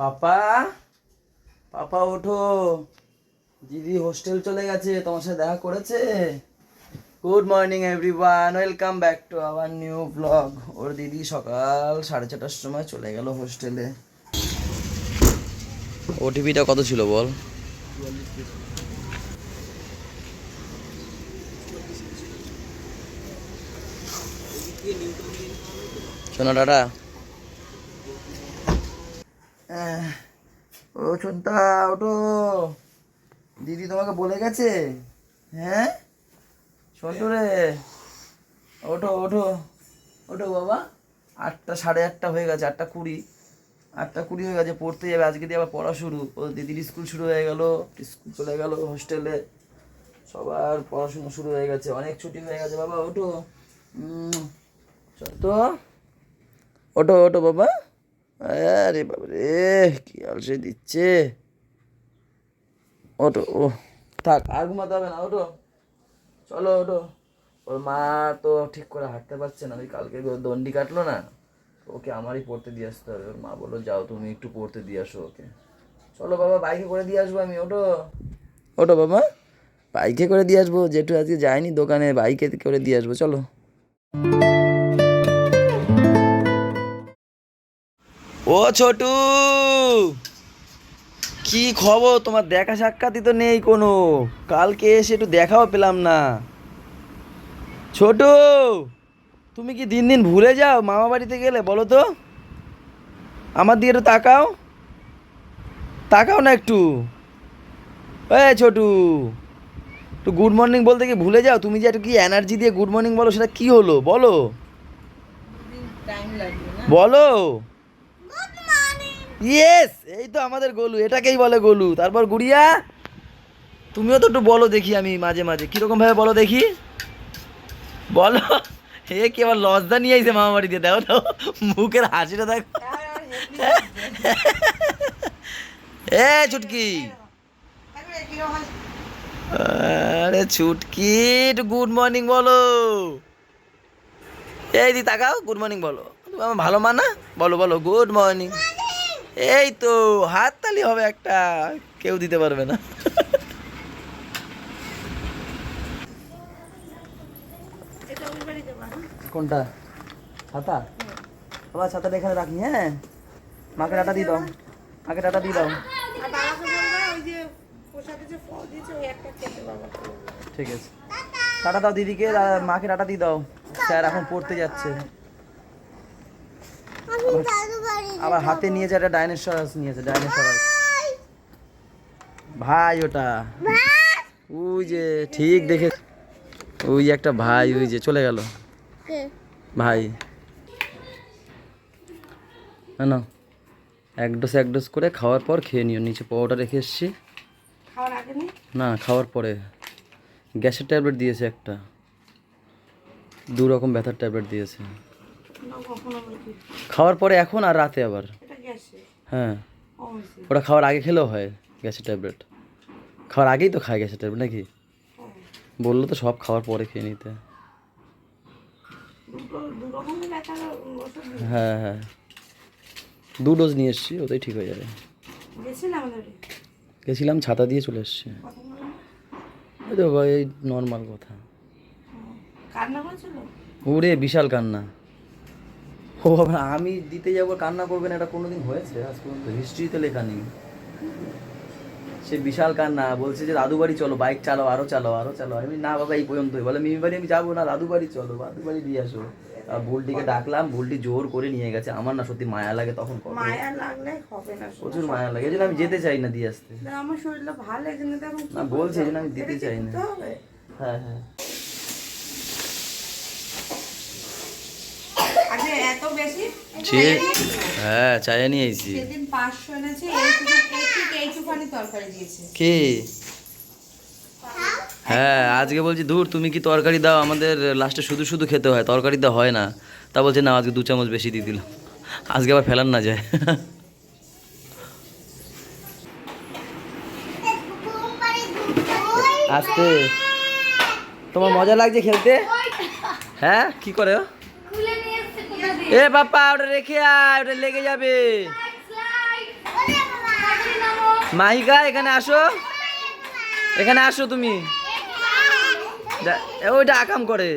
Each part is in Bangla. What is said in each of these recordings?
পাপা পাপা ওঠো। দিদি হোস্টেল চলে গেছে তোমার সাথে দেখা করেছে। Good morning everyone welcome back to our new blog ওর দিদি সকাল সাড়ে ছটার সময় চলে গেল হোস্টেলে। ওটিপিটা কত ছিল বল? শোনো আহ, ও চন্তা ওটো দিদি তোমাকে বলে গেছে? হ্যাঁ? ছোট রে। ওঠো ওঠো। ওঠো বাবা। আটটা, সাড়ে আটটা হয়ে গেছে, আটটা কুড়ি। আটটা কুড়ি হয়ে গেছে, পড়তে যাবে। আজকে দিয়ে আবার পড়া শুরু। ও দিদির স্কুল শুরু হয়ে গেল, স্কুল চলে গেল হোস্টেলে। সবার পড়াশুনো শুরু হয়ে গেছে। অনেক ছুটি হয়ে গেছে বাবা, ওঠো। চল তো। ওঠো ওঠো বাবা। আরে বাবা রে কি আলসে দিচ্ছে। ওটো ও, থাক, আর ঘুমাতে হবে না ওটো চলো ওটো ওর মা তো ঠিক করে হাঁটতে পারছে না, ওই কালকে দণ্ডি কাটলো না। ওকে আমারই পড়তে দিয়ে আসতে হবে। ওর মা বলল, যাও তুমি একটু পড়তে দিয়ে আসো ওকে। চলো বাবা বাইকে করে দিয়ে আসব আমি ওটো ওটো বাবা বাইকে করে দিয়ে আসব যেটু আজকে যায়নি দোকানে বাইকে করে দিয়ে আসব, চলো। ও ছোটু কি খবর? তোমার দেখা সাক্ষাৎই তো নেই কোনো। কালকে এসে একটু দেখাও পেলাম না। ছোটু তুমি কি দিন দিন ভুলে যাও মামা বাড়িতে গেলে বলো তো? আমার দিকে একটু তাকাও। তাকাও না একটু। এ ছোটু একটু গুড মর্নিং বলতে কি ভুলে যাও? তুমি যে একটু কি এনার্জি দিয়ে গুড মর্নিং বলো সেটা কি হলো? বলো। বলো। ইয়েস এই তো আমাদের গোলু, এটাকেই বলে গোলু। তারপর গুড়িয়া, তুমিও তো একটু বলো দেখি আমি মাঝে মাঝে। কীরকম ভাবে বলো দেখি? বলো, এ কি আবার লজ্জা নিয়ে আইছে মামা বাড়ি দিয়ে দেখো তো মুখের হাসিটা দেখো। এ, ছুটকি। আরে ছুটকি, একটু গুড মর্নিং বলো। এই দি তাকাও গুড মর্নিং বলো। আমার ভালো মানা বলো বলো গুড মর্নিং এই তো হাততালি হবে একটা কেউ দিতে পারবে না। কোনটা? ছাতা? বাবা ছাতাটা এখানে রাখি হ্যাঁ? মাকে টাটা দিয়ে দাও। মাকে টাটা দিয়ে দাও। ঠিক আছে। টাটা দাও দিদিকে মাকে টাটা দিয়ে দাও। স্যার এখন পড়তে যাচ্ছে। আবার হাতে নিয়ে নিয়েছে একটা ডাইনোসরাস নিয়েছে ডাইনোসরাস ভাই ওটা। ওই যে ঠিক দেখে ওই একটা ভাই ওই যে চলে গেল। ভাই। না এক ডোজ এক ডোস করে খাওয়ার পর খেয়ে নিও নিচে পাউডার রেখে এসছি। খাওয়ার আগে নি খাওয়ার পরে। গ্যাসের ট্যাবলেট দিয়েছে একটা। দু রকম ব্যথার ট্যাবলেট দিয়েছে। খাওয়ার পরে এখন আর রাতে আবার? হ্যাঁ। ওটা খাওয়ার আগে খেলেও হয় গ্যাসের ট্যাবলেট। খাওয়ার আগেই তো খায় গ্যাসের ট্যাবলেট নাকি? বলল তো সব খাওয়ার পরে খেয়ে নিতে। হ্যাঁ হ্যাঁ। দু ডোজ নিয়ে এসছি ওটাই ঠিক হয়ে যাবে। গেছিলাম ছাতা দিয়ে চলে এসছি। ওই তো এই নর্মাল কথা। ওরে বিশাল কান্না। ও বাবা, আমি দিতে যাব কান্না করবে না এটা কোনোদিন হয়েছে? আজ পর্যন্ত হিস্ট্রিতে লেখা নেই। সে বিশাল কান্না বলছে যে দাদু বাড়ি চলো বাইক চালাও আরও চালাও আরও চালাও। আমি না বাবা এই পর্যন্তই। বলে মিমি বাড়ি আমি যাব না দাদু বাড়ি চলো দাদু বাড়ি দিয়ে আসো। আর বুলটিকে ডাকলাম বুলটি জোর করে নিয়ে গেছে। আমার না সত্যি মায়া লাগে তখন মায়া লাগলে হবে না প্রচুর মায়া লাগে এই জন্য আমি যেতে চাই না দিয়ে আসতে। আমার শরীরটা ভালো এই জন্য তো এখন কি না বলছে এই জন্য আমি দিতে চাই না। হ্যাঁ হ্যাঁ। এত বেশি? হ্যাঁ নিয়ে এসেছি। সেদিন এনেছে এইটুখানি তরকারি দিয়েছে। কে? হ্যাঁ আজকে বলছি ধুর তুমি কি তরকারি দাও? আমাদের লাস্টে শুধু শুধু খেতে হয় তরকারি দেওয়া হয় না। তা বলছে না আজকে দু চামচ বেশি দিয়ে দিল আজকে আবার ফেলান না যায়। আসতে। তোমার মজা লাগছে খেলতে? হ্যাঁ কি করে ও? খুলে নিয়ে এসছে কোথা দিয়ে এ বাপ্পা ওটা রেখে আয়, ওটা লেগে যাবে। মাহিকা, এখানে আসো। এখানে আসো তুমি। ওইটা আকাম করে।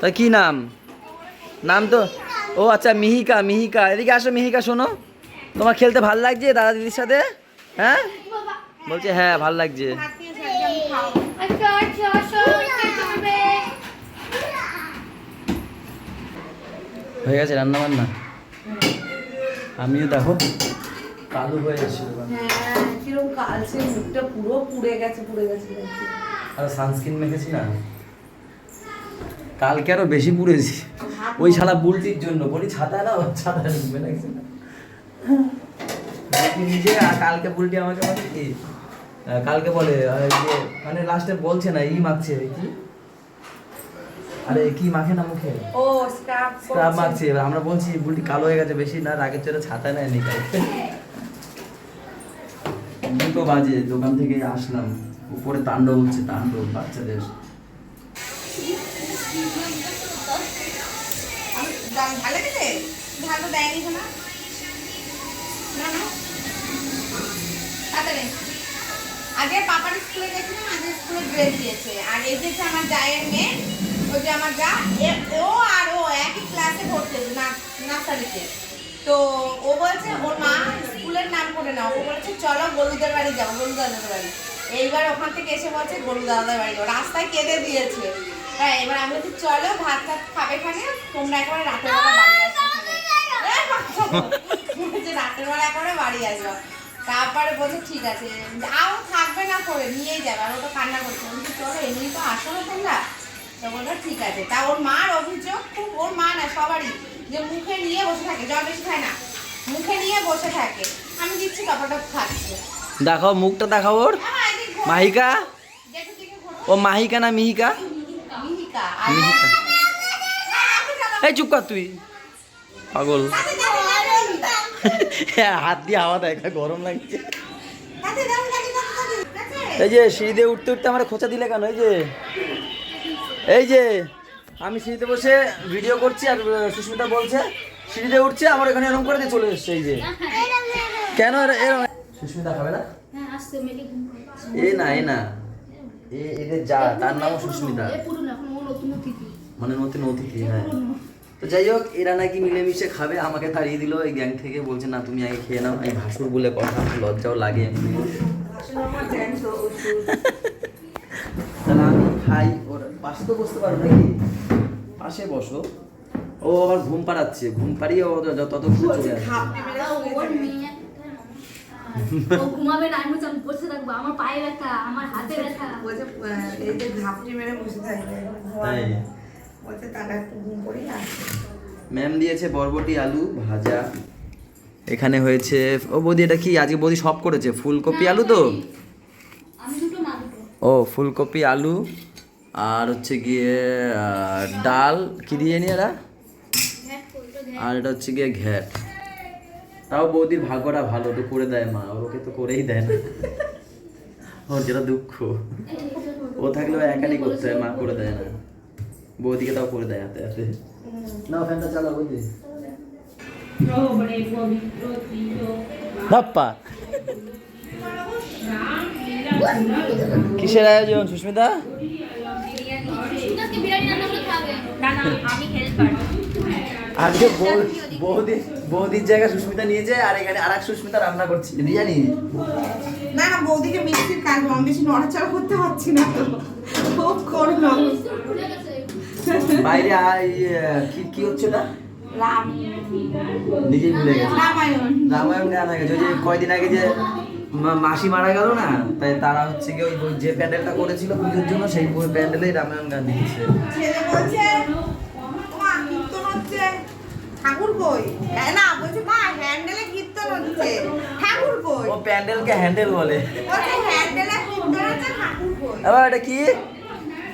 তা কি নাম? নাম তো, ও আচ্ছা মিহিকা মিহিকা। এদিকে আসো মিহিকা, শোনো। তোমার খেলতে ভালো লাগছে দাদা দিদির সাথে? হ্যাঁ? বলছে হ্যাঁ ভালো লাগছে ভাত খেয়েছে আজকে আমি খাওয়াবো। আচ্ছা আচ্ছা আসো খেতে হবে হয়ে গেছে রান্না বান্না? আমিও দেখো। কালু হয়ে এসেছি হ্যাঁ কিরম কালছে মুখটা পুরো পুড়ে গেছে পুড়ে গেছে আর সানস্ক্রিন মেখেছি না? কালকে আরও বেশি পুড়েছি। ওই শালা বুলটির জন্য। বলি ছাতা না ছাতা ঢুকবে না নিজে কালকে বুলটি আমাকে বলে কি? কালকে বলে যে মানে লাস্টে বলছে না ই মাখছে কি? আরে কি মাখে না মুখে? ও স্ক্রাব স্ক্রাব মাখছে। এবার আমরা বলছি বুলটি কালো হয়ে গেছে বেশি না রাগের চোরে ছাতা নেয়নি কালকে দুটো বাজে দোকান থেকে আসলাম। উপরে তাণ্ডব হচ্ছে তাণ্ডব বাচ্চাদের। ভালো দিতে ভালো দেয়নি না না। তাড়াতাড়ি। আজকে পাপার স্কুলে গেছিলাম আজকে স্কুলে ড্রেস দিয়েছে। আর হচ্ছে আমার জায়ের মেয়ে। ওই যে আমার যা ও আর ও একই ক্লাসে পড়ছে না, নার্সারিতে। তো ও বলছে, ওর মা স্কুলের নাম করে নাও। ও বলেছে, চলো গলুদের বাড়ি যাও গলু দাদাদের বাড়ি। এইবার ওখান থেকে এসে বলছে গলু দাদাদের বাড়ি যাও। রাস্তায় কেঁদে দিয়েছে। হ্যাঁ এবার আমি বলছি, চলো ভাত টাত খাবে খানে, তোমরা একেবারে রাতের বেলা বাড়ি আসবে রাতের বেলা একেবারে বাড়ি আসব। তারপরে বলছে, ঠিক আছে। আও থাকবে না করে নিয়েই যাবে। আর ও তো কান্না করছে। চলো, এমনি তো আসো না তোমরা। তো বলল ঠিক আছে। তা ওর মার অভিযোগ খুব ওর মা না সবারই যে মুখে নিয়ে বসে থাকে জল বেশি খায় না মুখে নিয়ে বসে থাকে। আমি দিচ্ছি টপাটপ খাচ্ছে। দেখাও মুখটা দেখাও ওর। হ্যাঁ। মাহিকা। ও মাহিকা না মিহিকা? মিহিকা। এই চুপ কর তুই। পাগল। দাও। হাত দিয়ে হাওয়া দেয় গরম লাগছে? এই যে সিঁড়ি দিয়ে উঠতে উঠতে আমার খোঁচা দিলে কেন? এই যে। এই যে আমি সিঁড়িতে বসে ভিডিও করছি আর সুস্মিতা বলছে সিঁড়িতে উঠছে আমার এখানে এরকম করে দিয়ে চলে এসছে এই যে। কেন এর- এরম সুস্মিতা খাবে না। এ না এ না। এ এদের যা তার নামও সুস্মিতা। মানে নতুন অতিথি হ্যাঁ। তো যাই হোক এরা নাকি মিলেমিশে খাবে আমাকে তাড়িয়ে দিল এই গ্যাং থেকে বলছে না তুমি আগে খেয়ে নাও। এই ভাসুর বলে কথা লজ্জাও লাগে। তাহলে আমি খাই। পাশে তো বসতে পারো নাকি? পাশে বসো। ও আবার ঘুম পাড়াচ্ছে ঘুম পাড়িয়ে ও যত- ততক্ষণ চলে বলছে, আসবে ঘাপটি মেরে দাদা, শুয়ে ওর যাবে। মেয়ে ঘুমাবে না আমি বলছি আমি বসে থাকব আমার পায়ে ব্যথা আমার হাতে ব্যথা। বলছে, এই যে ঘাপটি মেরে বসে থাকবে। তাই? বলছে তারা একটু ঘুম করি ম্যাম দিয়েছে বরবটি আলু ভাজা। এখানে হয়েছে ও বৌদি এটা কি? আজকে বৌদি সব করেছে? ফুলকপি আলু তো? ও ফুলকপি আলু আর হচ্ছে গিয়ে ডাল কি দিয়ে নি এরা? আর এটা হচ্ছে গিয়ে ঘ্যাট। তাও বৌদির ভাগ্যটা ভালো, তো করে দেয় মা। ওকে তো করেই দেয় না। ওর যেটা দুঃখ। ও থাকলেও একাই করতে হয়, মা করে দেয় না। বৌদিকে তাও করে দেয় হাতে হাতে। না ফ্যানটা চালা ধাপ্পা কিসের আয়োজন, সুস্মিতা? আজকে বিরিয়ানি রান্না করে খাবে না না আমি হেল্পার আজকে বৌ- বৌদি বৌদির জায়গা সুস্মিতা নিয়েছে আর এখানে আর এক সুস্মিতা রান্না করছে। বিরিয়ানি না না বৌদিকে মিক্সির কাজ আমি বেশি নড়াচড়া করতে পারছি না তো। ও করল বাইরে ইয়ে, কি কি হচ্ছে না রাম। নিজেই ভুলে গেছে। রামায়ণ। রামায়ণ গান গেছে যে কয়দিন আগে যে মাসি মারা গেল না তাই তারা হচ্ছে কি ওই যে প্যান্ডেলটা করেছিল পুজোর জন্য সেই প্যান্ডেলেই রামায়ণ গান দিয়েছে ঠাকুর কই? হ্যাঁ না বলছে মা হ্যান্ডেলে কীর্তন হচ্ছে। ঠাকুর কই? ও প্যান্ডেলকে হ্যান্ডেল বলে। বলছে হ্যান্ডেলে কীর্তন হচ্ছে ঠাকুর কই? আবার এটা কি?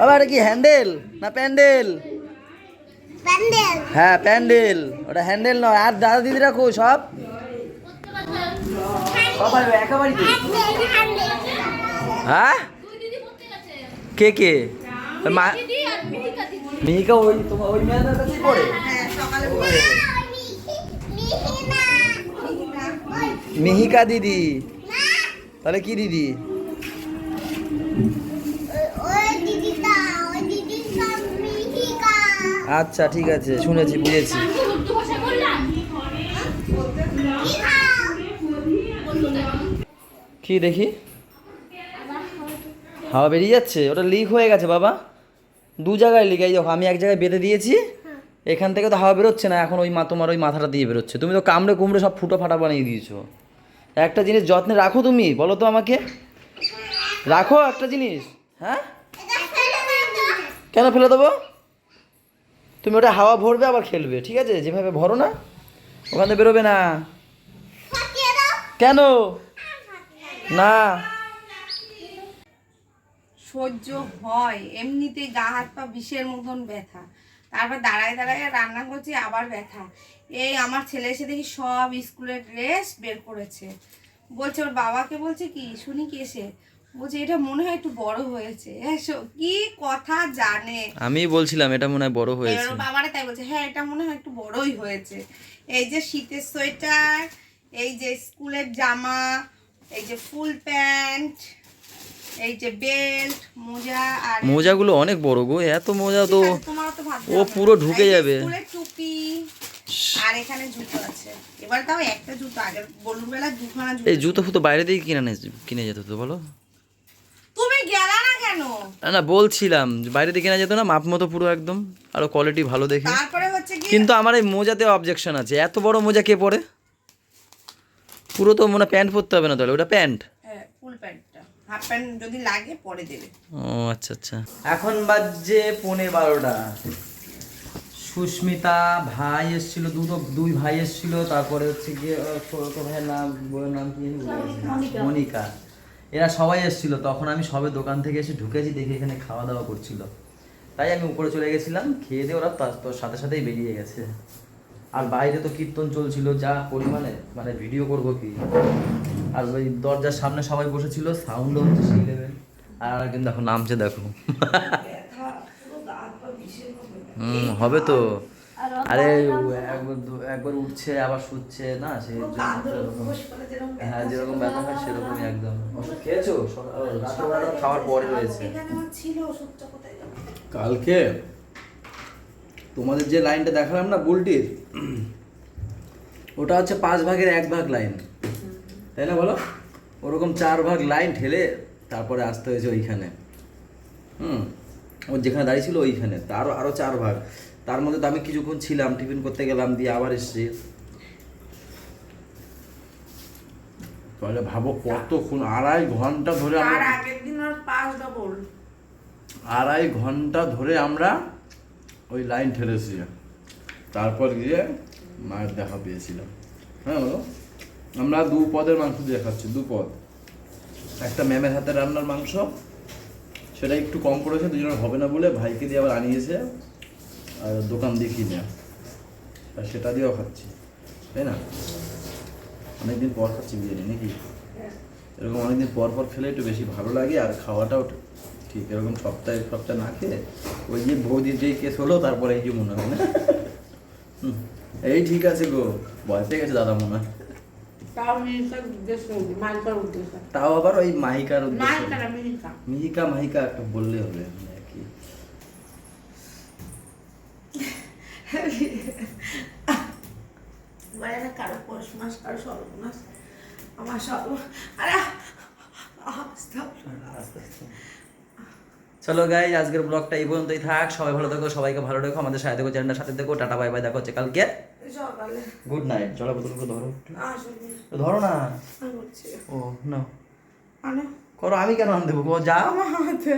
আবার এটা কি হ্যান্ডেল না প্যান্ডেল? হ্যাঁ প্যান্ডেল। ওটা হ্যান্ডেল নয়। আর দাদা দিদিরা কই সব? হ্যাঁ কে কে? মা মিহিকা ওই তোমার ওই মেয়েদের কাছেই পড়ে। মিহিকা দিদি। তাহলে কি দিদি? আচ্ছা ঠিক আছে, শুনেছি, বুঝেছি আমি তো উর্দু ভাষা বললাম মিহিকা বলল তো এখন। কি দেখি? হাওয়া বেরিয়ে যাচ্ছে? ওটা লিক হয়ে গেছে, বাবা। দু জায়গায় লিক এই দেখো, আমি এক জায়গায় বেঁধে দিয়েছি। এখান থেকে তো হাওয়া বেরোচ্ছে না, এখন ওই মা, তোমার ওই মাথাটা দিয়ে বেরোচ্ছে। তুমি তো কামড়ে কুমড়ে সব ফুটো ফাটা বানিয়ে দিয়েছ। একটা জিনিস যত্নে রাখো তুমি, বলো তো আমাকে। রাখো একটা জিনিস হ্যাঁ? কেন ফেলে দেবো? তুমি ওটা হাওয়া ভরবে, আবার খেলবে, ঠিক আছে? যেভাবে ভরো না, ওখানে বেরোবে না। কেন? না। সহ্য হয়। এমনিতেই গা হাত পা বিষের মতন ব্যথা। তারপর দাঁড়ায় দাঁড়ায় রান্না করছি আবার ব্যথা। এই আমার ছেলে এসে দেখি সব স্কুলের ড্রেস বের করেছে। বলছে ওর বাবাকে বলছে কি শুনি কি এসে? বলছে এটা মনে হয় একটু বড় হয়েছে। হ্যাঁ শো- কি কথা জানে? আমি বলছিলাম এটা মনে হয় বড় হয়েছে। বাবারা তাই বলছে হ্যাঁ এটা মনে হয় একটু বড়ই হয়েছে। এই যে শীতের সোয়েটার এই যে স্কুলের জামা এই যে ফুল প্যান্ট এই যে বেল্ট মোজা আর মোজাগুলো অনেক বড় গো এত মোজা তো ও পুরো ঢুকে যাবে। টুপি আর এখানে জুতো আছে। এবার তাও একটা জুতো আগে বলুন বেলা দুখানা জুতো এই জুতো ফুতো বাইরে থেকে কিনে নে কিনে যেত তো বলো। তুমি গেলা না কেন? না না বলছিলাম বাইরে থেকে কেনা যেত না মাপ মতো পুরো একদম আরও কোয়ালিটি ভালো দেখে। তারপরে হচ্ছে কি কিন্তু আমার এই মোজাতে অবজেকশন আছে। এত বড় মোজা কে পরে? পুরো তো মনে হয় প্যান্ট পরতে হবে না তাহলে ওটা প্যান্ট? হ্যাঁ ফুল প্যান্টটা। হাফ প্যান্ট যদি লাগে পরে দেবে। ও আচ্ছা আচ্ছা। এখন বাজছে পৌনে বারোটা। সুস্মিতা ভাই এসেছিল দুটো দুই ভাই এসেছিল তারপরে হচ্ছে গিয়ে ছোট ভাইয়ের নাম বউয়ের নাম কি। মনিকা। এরা সবাই এসেছিল তখন আমি সবে দোকান থেকে এসে ঢুকেছি দেখে এখানে খাওয়া দাওয়া করছিল। তাই আমি উপরে চলে গেছিলাম খেয়ে দিয়ে ওরা তার তোর সাথে সাথেই বেরিয়ে গেছে। আর বাইরে তো কীর্তন চলছিল যা পরিমাণে মানে ভিডিও করব কি? আর ওই দরজার সামনে সবাই বসেছিল সাউন্ডও হচ্ছে সেই লেভেল আর কিন্তু দেখো নামছে দেখো। হুম হবে তো। আরে একবার একবার উঠছে আবার শুচ্ছে না? সে হ্যাঁ যেরকম ব্যথা হয় সেরকমই একদম। ওষুধ খেয়েছো? খাওয়ার পরে রয়েছে। কালকে? তোমাদের যে লাইনটা দেখালাম না বুলটির ওটা হচ্ছে পাঁচ ভাগের এক ভাগ লাইন। তাই না বলো? ওরকম চার ভাগ লাইন ঠেলে তারপরে আসতে হয়েছে ওইখানে। হুম? ও যেখানে দাঁড়িয়ে ছিল ওইখানে তারও আরও চার ভাগ। তার মধ্যে তো আমি কিছুক্ষণ ছিলাম টিফিন করতে গেলাম দিয়ে আবার এসেছি। তাহলে ভাবো কতক্ষণ আড়াই ঘণ্টা ধরে আমরা আড়াই ঘণ্টা ধরে আমরা ওই লাইন ঠেলেছি। তারপর গিয়ে মায়ের দেখা পেয়েছিলাম। হ্যাঁ বলো। আমরা দু পদের মাংস দিয়ে খাচ্ছি, দু পদ। একটা ম্যামের হাতে রান্নার মাংস, সেটা একটু কম করেছে, দুজনের হবে না বলে ভাইকে দিয়ে আবার আনিয়েছে, আর দোকান দিয়ে কিনে। আর সেটা দিয়েও খাচ্ছি, তাই না? অনেকদিন পর খাচ্ছি বিরিয়ানি, নাকি? এরকম অনেকদিন পর পর খেলে একটু বেশি ভালো লাগে, আর খাওয়াটাও ঠিক এরকম সপ্তাহে সপ্তাহে না খেয়ে ওই যে বৌদির যেই কেস হলো তারপরে এই যে মনে হয় না? এই ঠিক আছে গো ভয় পেয়ে গেছে দাদা মনে হয়। তাও আবার ওই মাহিকার মিহিকা মাহিকা? একটা বললে হবে মানে কারও পৌষ মাস কারও সর্বনাশ। আমার সর্ব আরে চলো গাই আজকের ব্লগটা এই পর্যন্তই থাক। সবাই ভালো থাকো সবাইকে ভালো রেখো আমাদের সাথে দেখো চ্যানেলটা সাথে দেখো টাটা বাই বাই দেখো হচ্ছে কালকে। গুড নাইট জলা বোতল ধরো ধরো না। ও না। করো আমি কেন আন দেবো? যা আমার হাতে